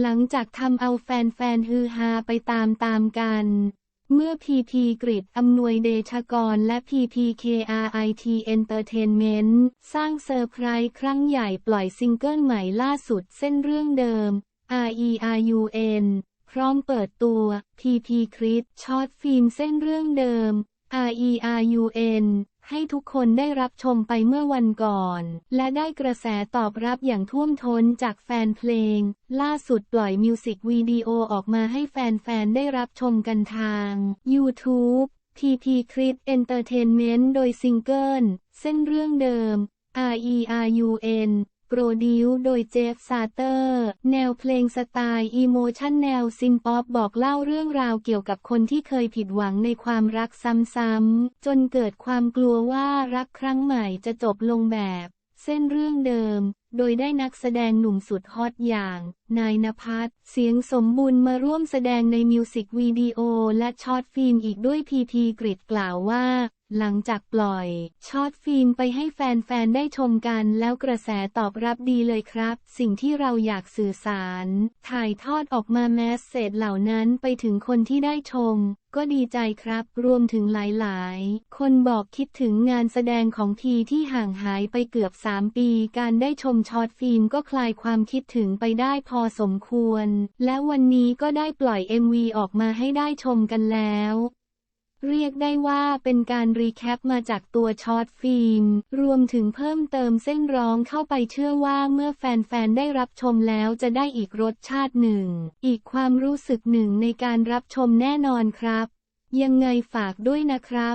หลังจากทำเอาแฟนๆฮือฮาไปตามๆกัน เมื่อพีพีกริดอำนวยเดชกรและ PPKRIT Entertainment สร้างเซอร์ไพรส์ครั้งใหญ่ปล่อยซิงเกิลใหม่ล่าสุดเส้นเรื่องเดิม RERUN พร้อมเปิดตัว PP คริสช็อตฟิล์มเส้นเรื่องเดิม RERUN ให้ทุกคนได้รับชมไปเมื่อวันก่อน และได้กระแสตอบรับอย่างท่วมท้นจากแฟนเพลง ล่าสุดปล่อยมิวสิกวิดีโอออกมาให้แฟนๆ ได้รับชมกันทาง YouTube PP Crit Entertainment โดยซิงเกิลเส้นเรื่องเดิม RERUN โปรดิวโดยเจฟซาเตอร์ แนวเพลงสไตล์อีโมชันแนวซินป๊อปบอกเล่าเรื่องราวเกี่ยวกับคนที่เคยผิดหวังในความรักซ้ำๆ จนเกิดความกลัวว่ารักครั้งใหม่จะจบลงแบบ เส้นเรื่องเดิม โดยได้นักแสดงหนุ่มสุดฮอตอย่าง นายนภัสเสียงสมบุญมาร่วมแสดงในมิวสิกวิดีโอและช็อตฟิล์มอีกด้วยพีพีกริดกล่าวว่า หลังจากปล่อย ช็อตฟิล์มไปให้แฟนๆ ได้ชมกันแล้วกระแสตอบรับดีเลยครับ สิ่งที่เราอยากสื่อสาร ถ่ายทอดออกมาแมสเซจเหล่านั้นไปถึงคนที่ได้ชม ก็ดีใจครับ รวมถึงหลายๆ คนบอกคิดถึงงานแสดงของพีที่ห่างหายไปเกือบ 3 ปี การได้ชมช็อตฟิล์มก็คลายความคิดถึงไปได้พอสมควร และวันนี้ก็ได้ปล่อย MV ออกมาให้ได้ชมกันแล้ว เรียกได้ว่าเป็นการรีแคปมาจากตัวช็อตฟิล์ม รวมถึงเพิ่มเติมเส้นร้องเข้าไปเชื่อว่าเมื่อแฟน ๆ ได้รับชมแล้วจะได้อีกรสชาติหนึ่ง อีกความรู้สึกหนึ่งในการรับชมแน่นอนครับ ยังไงฝากด้วยนะครับ